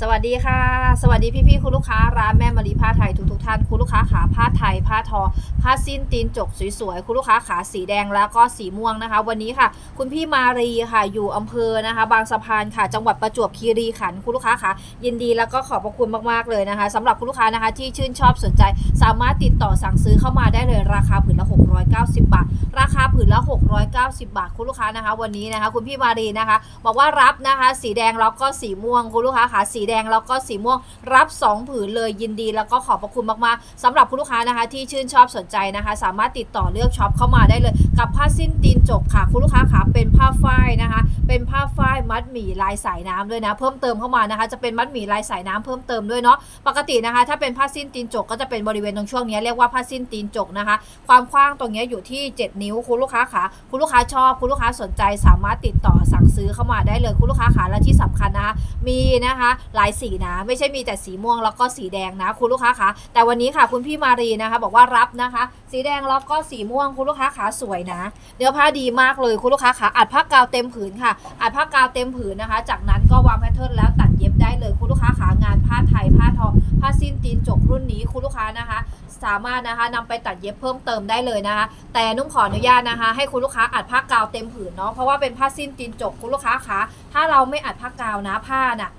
สวัสดีค่ะ สวัสดีพี่ๆคุณลูกค้าร้านแม่มารีผ้าไทยทุกๆท่านคุณลูกค้าขาผ้าไทย ผ้าทอ ผ้าสิ้นตีนจกสวยๆคุณลูกค้าขาสีแดงแล้วก็สีม่วงนะคะ วันนี้ค่ะ คุณพี่มารีค่ะอยู่อำเภอนะคะ บางสะพานค่ะจังหวัดประจวบคีรีขันธ์คุณลูกค้าค่ะยินดีแล้วก็ขอบพระคุณมากๆเลยนะคะสำหรับคุณลูกค้านะคะที่ชื่นชอบสนใจ สามารถติดต่อสั่งซื้อเข้ามาได้เลยราคาผืนละ 690 บาท ราคาผืนละ 690 บาทคุณลูกค้านะคะ วันนี้นะคะ คุณพี่มารีนะคะ บอกว่ารับนะคะ สีแดงแล้วก็สีม่วงคุณลูกค้าค่ะสีแดงแล้วก็สีม่วงรับ 2 ผืนเลยยินดี แล้วก็ขอบพระคุณมากๆสำหรับคุณลูกค้านะคะ ที่ชื่นชอบสนใจนะคะ สามารถติดต่อเลือกช็อปเข้ามาได้เลย กับผ้าสิ้นตีนจกค่ะ คุณลูกค้าค่ะเป็นผ้าฝ้ายนะคะ เป็นผ้าฝ้ายมัดหมี่ลายสายน้ำด้วยนะ เพิ่มเติมเข้ามานะคะ จะเป็นมัดหมี่ลายสายน้ำเพิ่มเติมด้วยเนาะปกตินะคะ ถ้าเป็นผ้าสิ้นตีนจกก็จะเป็นบริเวณตรงช่วงนี้เรียกว่าผ้าสิ้นตีนจกนะคะ ความกว้างตรงนี้อยู่ที่ 7 นิ้วคุณลูกค้าค่ะคุณลูกค้าชอบคุณลูกค้าสนใจสามารถติดต่อสั่งซื้อเข้ามาได้เลยคุณลูกค้าค่ะและที่สำคัญนะคะมีนะคะหลายสีนะ ไม่ใช่มีแต่สีม่วงแล้วก็สีแดงนะ คุณลูกค้าคะแต่วันนี้ค่ะคุณพี่มารีนะคะ บอกว่ารับนะคะ สีแดงแล้วก็สีม่วงคุณลูกค้าขาสวยนะ เนื้อผ้าดีมากเลยคุณลูกค้าขาอัดผ้ากาวเต็มผืนค่ะ อัดผ้ากาวเต็มผืนนะคะ จากนั้นก็วางแพทเทิร์นแล้วตัดเย็บได้เลยคุณลูกค้าขางานผ้าไทยผ้าทอผ้าสิ้นตีนจกรุ่นนี้คุณลูกค้านะคะ สามารถนะคะนำไปตัดเย็บเพิ่มเติมได้เลยนะคะ แต่นุ่มขออนุญาตนะคะ ให้คุณลูกค้าอัดผ้ากาวเต็มผืนเนาะเพราะว่าเป็นผ้าสิ้นตีนจกคุณลูกค้าคะถ้าเราไม่อัดผ้ากาวนะผ้าน่ะ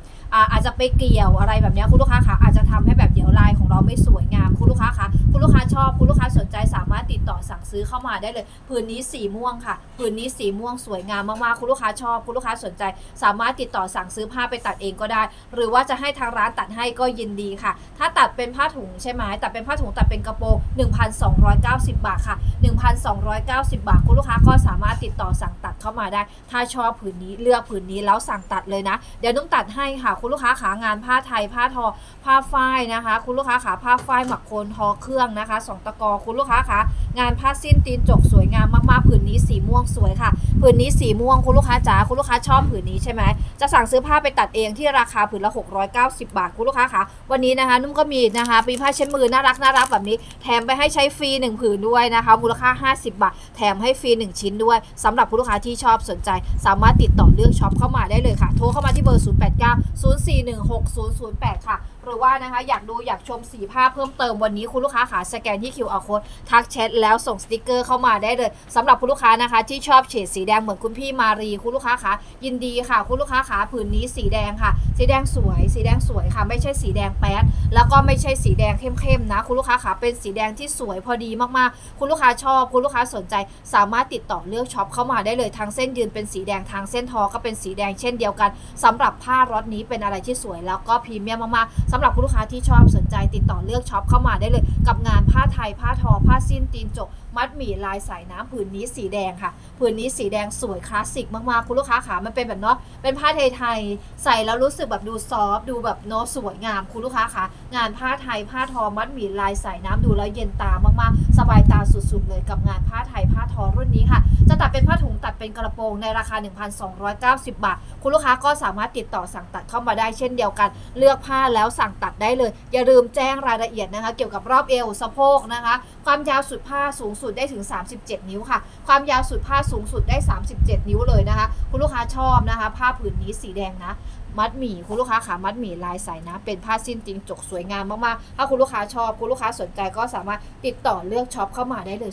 อาจจะไปเกี่ยวอะไรแบบนี้คุณลูกค้าคะอาจจะทำให้แบบเดี๋ยวลายของเราไม่สวยงามคุณลูกค้าคะคุณลูกค้าชอบคุณลูกค้าสนใจสามารถติดต่อสั่งซื้อเข้ามาได้เลยผืนนี้สีม่วงค่ะผืนนี้สีม่วงสวยงามมากๆคุณลูกค้าชอบคุณลูกค้าสนใจ สามารถติดต่อสั่งซื้อผ้าไปตัดเองก็ได้ หรือว่าจะให้ทางร้านตัดให้ก็ยินดีค่ะ ถ้าตัดเป็นผ้าถุงใช่ไหมตัดเป็นผ้าถุงตัดเป็นกระโปรง1,290 บาทค่ะ 1,290 บาท คุณลูกค้าก็สามารถติดต่อสั่งตัดเข้ามาได้ ถ้าชอบผืนนี้เลือกผืนนี้แล้วสั่งตัดเลยนะ เดี๋ยวนุ่มตัดให้ค่ะ คุณลูกค้าขางานผ้าไทย ผ้าทอ ผ้าฝ้ายนะคะ คุณลูกค้าขาผ้าฝ้ายหมักโคนทอเครื่องนะคะสองตะกอคุณลูกค้าขางานผ้าสิ้นตีนจกสวยงามมากๆผืนนี้สีม่วงสวยค่ะ ผืนนี้สีม่วงคุณลูกค้าจ๋าคุณลูกค้าชอบผืนนี้ใช่ไหมจะสั่งซื้อผ้าไปตัดเองที่ราคาผืนละ 690 บาทคุณลูกค้าคะวันนี้นะคะ นุ่มก็มีนะคะมีผ้าเช็ดมือน่ารักน่ารักแบบนี้ แถมไปให้ใช้ฟรี1ผืนด้วยนะคะมูลค่า 50 บาท แถมให้ฟรี 1 ชิ้นด้วยสำหรับผู้ลูกค้าที่ชอบสนใจ สามารถติดต่อเลือกช็อปเข้ามาได้เลยค่ะ โทรเข้ามาที่เบอร์ 0890416008 ค่ะ หรือว่านะคะอยากดูอยากชมสีผ้าเพิ่มเติมวันนี้คุณลูกค้าขาสแกนที่ QR code ทักแชทแล้วส่งสติกเกอร์เข้ามาได้เลยสำหรับคุณลูกค้านะคะ ที่ชอบเฉดสีแดงเหมือนคุณพี่มารีคุณลูกค้าขายินดีค่ะ คุณลูกค้าขาผืนนี้สีแดงค่ะ สีแดงสวย สีแดงสวยค่ะ ไม่ใช่สีแดงแป๊ดแล้วก็ไม่ใช่สีแดงเข้มๆนะ คุณลูกค้าขาเป็นสีแดงที่สวยพอดีมากๆ คุณลูกค้าชอบ คุณลูกค้าสนใจ สามารถติดต่อเลือกช็อปเข้ามาได้เลยทางเส้นยืนเป็นสีแดงทางเส้นทอก็เป็นสีแดงเช่นเดียวกันสำหรับผ้ารอดนี้เป็นอะไรที่สวยแล้วก็พรีเมียมมากๆสำหรับคุณลูกค้าที่ชอบสนใจติดต่อเลือกช็อปเข้ามาได้เลย กับงานผ้าไทยผ้าทอผ้าสิ้นตีนจก มัดหมี่ลายสายน้ำผืนนี้สีแดงค่ะ ผืนนี้สีแดงสวยคลาสสิกมากๆ คุณลูกค้าขามันเป็นแบบเนาะเป็นผ้าไทยๆใส่แล้วรู้สึกแบบดูซอฟดูแบบเนาะสวยงามคุณลูกค้าขางานผ้าไทยผ้าทอมัดหมี่ลายสายน้ำดูแล้วเย็นตามากๆ สบายตาสุดๆเลยกับงานผ้าไทยผ้าทอรุ่นนี้ค่ะ จะตัดเป็นผ้าถุงตัดเป็นกระโปรงในราคา 1,290 บาท คุณลูกค้าก็สามารถติดต่อสั่งตัดเข้ามาได้เช่นเดียวกัน เลือกผ้าแล้วสั่งตัดได้เลย อย่าลืมแจ้งรายละเอียดนะคะ เกี่ยวกับรอบเอวสะโพกนะคะ ความยาวสุดผ้าสูงสุดุดได้ถึง 37 นิ้วค่ะ ความยาวสุดผ้าสูงสุดได้ 37 นิ้วเลยนะคะ คุณลูกค้าชอบนะคะ ผ้าผืนนี้สีแดงนะ มัดหมี่คุณลูกค้าขามัดหมี่ลายใสนะ เป็นผ้าสิ้นจริงจกสวยงามมากๆ ถ้าคุณลูกค้าชอบ คุณลูกค้าสนใจก็สามารถติดต่อเลือกช็อปเข้ามาได้เลย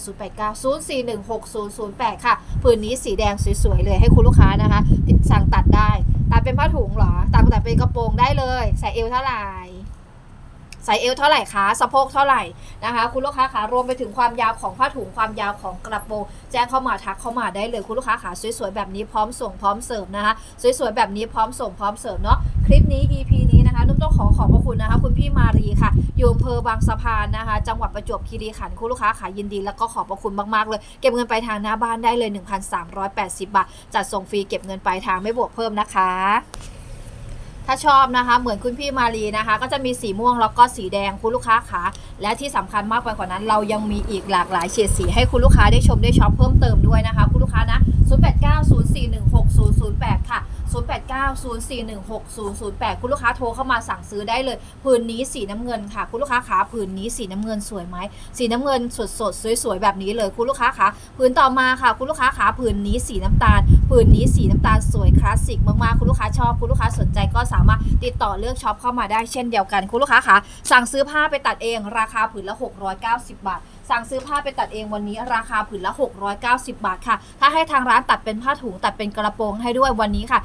0890416008 ค่ะ ผืนนี้สีแดงสวยๆเลยให้คุณลูกค้านะคะติดสั่งตัดได้ ตัดเป็นผ้าถุงเหรอตัดตัดเป็นกระโปรงได้เลย ใส่เอวเท่าไหร่ ใส่เอวเท่าไหร่คะสะโพกเท่าไหร่นะคะ คุณลูกค้าขารวมไปถึงความยาวของผ้าถุงความยาวของกระโปรงแจ้งเข้ามาทักเข้ามาได้เลยคุณลูกค้าขาสวยๆแบบนี้พร้อมส่งพร้อมเสร์ฟนะคะสวยๆแบบนี้พร้อมส่งพร้อมเสร์ฟเนาะคลิปนี้ EP นี้นะคะนุ่มต้องขอขอบพระคุณนะคะ คุณพี่มารีค่ะอยู่อำเภอบางสะพานนะคะ จังหวัดประจวบคีรีขันธ์คุณลูกค้าขายินดี แล้วก็ขอบพระคุณมากๆเลย เก็บเงินไปลายทางหน้าบ้านได้เลย 1,380 บาทจัดส่งฟรีเก็บเงินปลายทางไม่บวกเพิ่มนะคะ ถ้าชอบนะคะ เหมือนคุณพี่มารีนะคะ ก็จะมีสีม่วงแล้วก็สีแดงคุณลูกค้าขาและที่สำคัญมากไปกว่านั้น เรายังมีอีกหลากหลายเฉดสีให้คุณลูกค้าได้ชมได้ช็อปเพิ่มเติมด้วยนะคะ คุณลูกค้านะ 0890416008 ค่ะ 0890416008 คุณลูกค้าโทรเข้ามาสั่งซื้อได้เลยผืนนี้สีน้ำเงินค่ะ คุณลูกค้าขาผืนนี้สีน้ำเงินสวยไหมสีน้ำเงินสดสดๆสวยๆแบบนี้เลยคุณลูกค้าขาผืนต่อมาค่ะ คุณลูกค้าขาผืนนี้สีน้ำตาลผืนนี้สีน้ำตาลสวยคลาสสิกมากๆคุณลูกค้าชอบคุณลูกค้าสนใจก็สามารถติดต่อเลือกช็อปเข้ามาได้เช่นเดียวกัน คุณลูกค้าคะสั่งซื้อผ้าไปตัดเองราคาผืนละ 690 บาท สั่งซื้อผ้าไปตัดเองวันนี้ราคาผืนละ 690 บาทค่ะ ถ้าให้ทางร้านตัดเป็นผ้าถุงตัดเป็นกระโปรงให้ด้วยวันนี้ค่ะ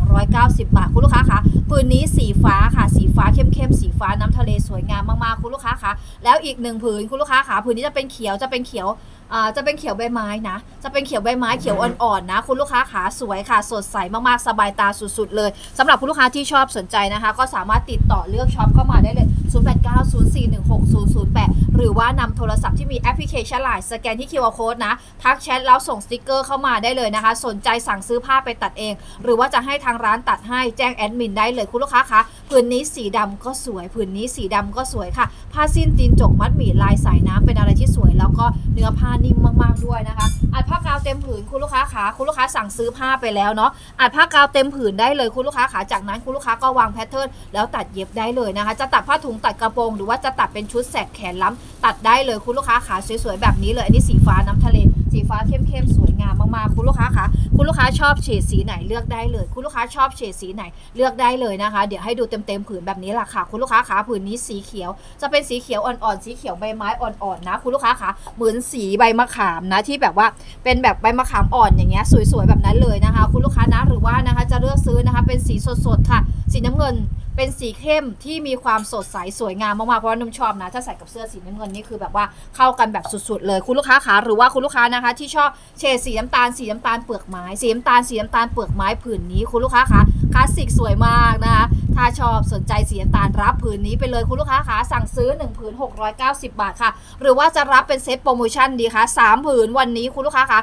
1,290 บาทคุณลูกค้าคะผืนนี้สีฟ้าค่ะ สีฟ้าเข้มๆสีฟ้าน้ำทะเลสวยงามมากๆคุณลูกค้าคะแล้วอีกหนึ่งผืนคุณลูกค้าคะผืนนี้จะเป็นเขียวจะเป็นเขียว อ่าจะเป็นเขียวใบไม้นะ จะเป็นเขียวใบไม้เขียวอ่อนๆนะ คุณลูกค้าขาสวยค่ะ สดใสมากๆ สบายตาสุดๆ เลยสำหรับคุณลูกค้าที่ชอบสนใจนะคะ ก็สามารถติดต่อเลือกช็อปเข้ามาได้เลย 0890416008 หรือว่านำโทรศัพท์ที่มีแอปพลิเคชันไลน์สแกนที่ QR Code นะ ทักแชทแล้วส่งสติกเกอร์เข้ามาได้เลยนะคะ สนใจสั่งซื้อผ้าไปตัดเอง หรือว่าจะให้ทางร้านตัดให้แจ้งแอดมินได้เลยคุณลูกค้าคะผืนนี้สีดำก็สวยผืนนี้สีดำก็สวยค่ะ ผ้าสิ้นตีนจกมัดหมี่ลายสายน้ำเป็นอะไรที่สวย แล้วก็เนื้อผ้านิ่มมากๆด้วยนะคะ อัดผ้ากาวเต็มผืนคุณลูกค้าขาคุณลูกค้าสั่งซื้อผ้าไปแล้วเนาะอัดผ้ากาวเต็มผืนได้เลยคุณลูกค้าขาจากนั้นคุณลูกค้าก็วางแพทเทิร์นแล้วตัดเย็บได้เลยนะคะ จะตัดผ้าถุงตัดกระโปรงหรือว่าจะตัดเป็นชุดแสกแขนล้ำ ตัดได้เลยคุณลูกค้าขาสวยๆแบบนี้เลยอันนี้สีฟ้าน้ำทะเล สีฟ้าเข้มๆสวยงาม มากๆคุณลูกค้าคะคุณลูกค้าชอบเฉดสีไหนเลือกได้เลย คุณลูกค้าชอบเฉดสีไหนเลือกได้เลยนะคะ เดี๋ยวให้ดูเต็มๆผืนแบบนี้แหละค่ะ คุณลูกค้าคะผืนนี้สีเขียว จะเป็นสีเขียวอ่อนๆสีเขียวใบไม้อ่อนๆนะ คุณลูกค้าคะเหมือนสีใบมะขามนะที่แบบว่าเป็นแบบใบมะขามอ่อนอย่างเงี้ยสวยๆแบบนั้นเลยนะคะ คุณลูกค้านะหรือว่านะคะจะเลือกซื้อนะคะเป็นสีสดๆค่ะ สีน้ำเงินเป็นสีเข้มที่มีความสดใสสวยงามมากๆเพราะว่านุ่มชอบนะถ้าใส่กับเสื้อสีน้ำเงินนี่คือแบบว่าเข้ากันแบบสุดๆเลย คุณลูกค้าคะหรือว่าคุณลูกค้านะคะ ที่ชอบเฉดสีน้ำตาลสีน้ำตาลเปลือกไม้สีน้ำตาลสีน้ำตาลเปลือกไม้ผืนนี้คุณลูกค้าคะคลาสสิกสวยมากนะคะ ถ้าชอบสนใจสีน้ำตาลรับผืนนี้ไปเลยคุณลูกค้าคะสั่งซื้อ1ผืน690 บาทค่ะ หรือว่าจะรับเป็นเซตโปรโมชั่นดีคะ3ผืนวันนี้คุณลูกค้าคะ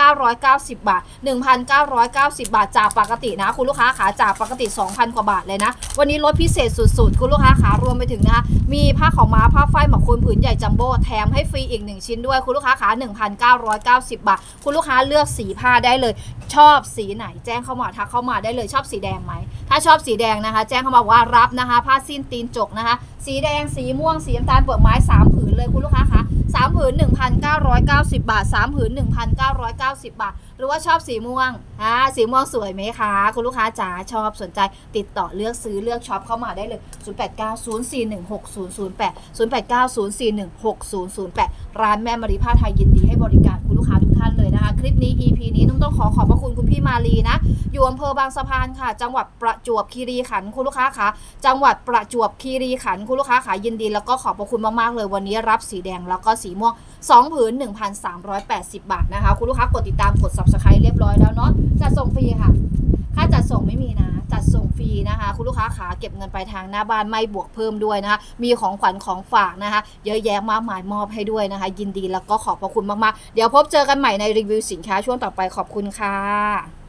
1,990 บาท 1,990 บาทจากปกตินะ คุณลูกค้าขาจากปกติ 2,000 กว่าบาทเลยนะ วันนี้ลดพิเศษสุดๆ คุณลูกค้าขารวมไปถึงนะคะมีผ้าขาวม้าผ้าฝ้ายหมอกคุณผืนใหญ่จัมโบ้แถมให้ฟรีอีก 1 ชิ้นด้วยคุณลูกค้าขา1,990 บาท คุณลูกค้าเลือกสีผ้าได้เลย ชอบสีไหนแจ้งเข้ามาทักเข้ามาได้เลยชอบสีแดงไหม ถ้าชอบสีแดงนะคะ แจ้งเข้ามาว่ารับนะคะ ผ้าสิ้นตีนจกนะคะ สีแดงสีม่วงสีน้ำตาลเปลือกไม้ 3 ผืนเลยคุณลูกค้าคะสามผืน 1,990 บาท 3 ผืน 1,990 บาท หรือว่าชอบสีม่วงอ่าสีม่วงสวยไหมคะ คุณลูกค้าจ๋าชอบสนใจ ติดต่อเลือกซื้อเลือกช็อปเข้ามาได้เลย 0890416008 0890416008 ร้านแม่มารีผ้าไทยยินดีให้บริการคุณลูกค้า นะคะ คลิปนี้ EP นี้นุ่มต้องขอขอบพระคุณคุณพี่มาลีนะ อยู่อำเภอบางสะพานค่ะ จังหวัดประจวบคีรีขันธ์คุณลูกค้าคะจังหวัดประจวบคีรีขันธ์คุณลูกค้าขายินดี แล้วก็ขอบพระคุณมากๆเลยวันนี้รับสีแดงแล้วก็สีม่วง2ผืน1,380 บาทนะคะ คุณลูกค้ากดติดตามกด subscribe เรียบร้อยแล้วเนาะจะส่งฟรีค่ะ ค่าจัดส่งไม่มีนะ จั ดีนะคะ คุณลูกค้าขาเก็บเงินไปลายทางหน้าบ้านไม่บวกเพิ่มด้วยนะคะ มีของขวัญของฝากนะคะ เยอะแยะมากมายมอบให้ด้วยนะคะ ยินดีแล้วก็ขอบพระคุณมากๆ เดี๋ยวพบเจอกันใหม่ในรีวิวสินค้าช่วงต่อไปขอบคุณค่ะ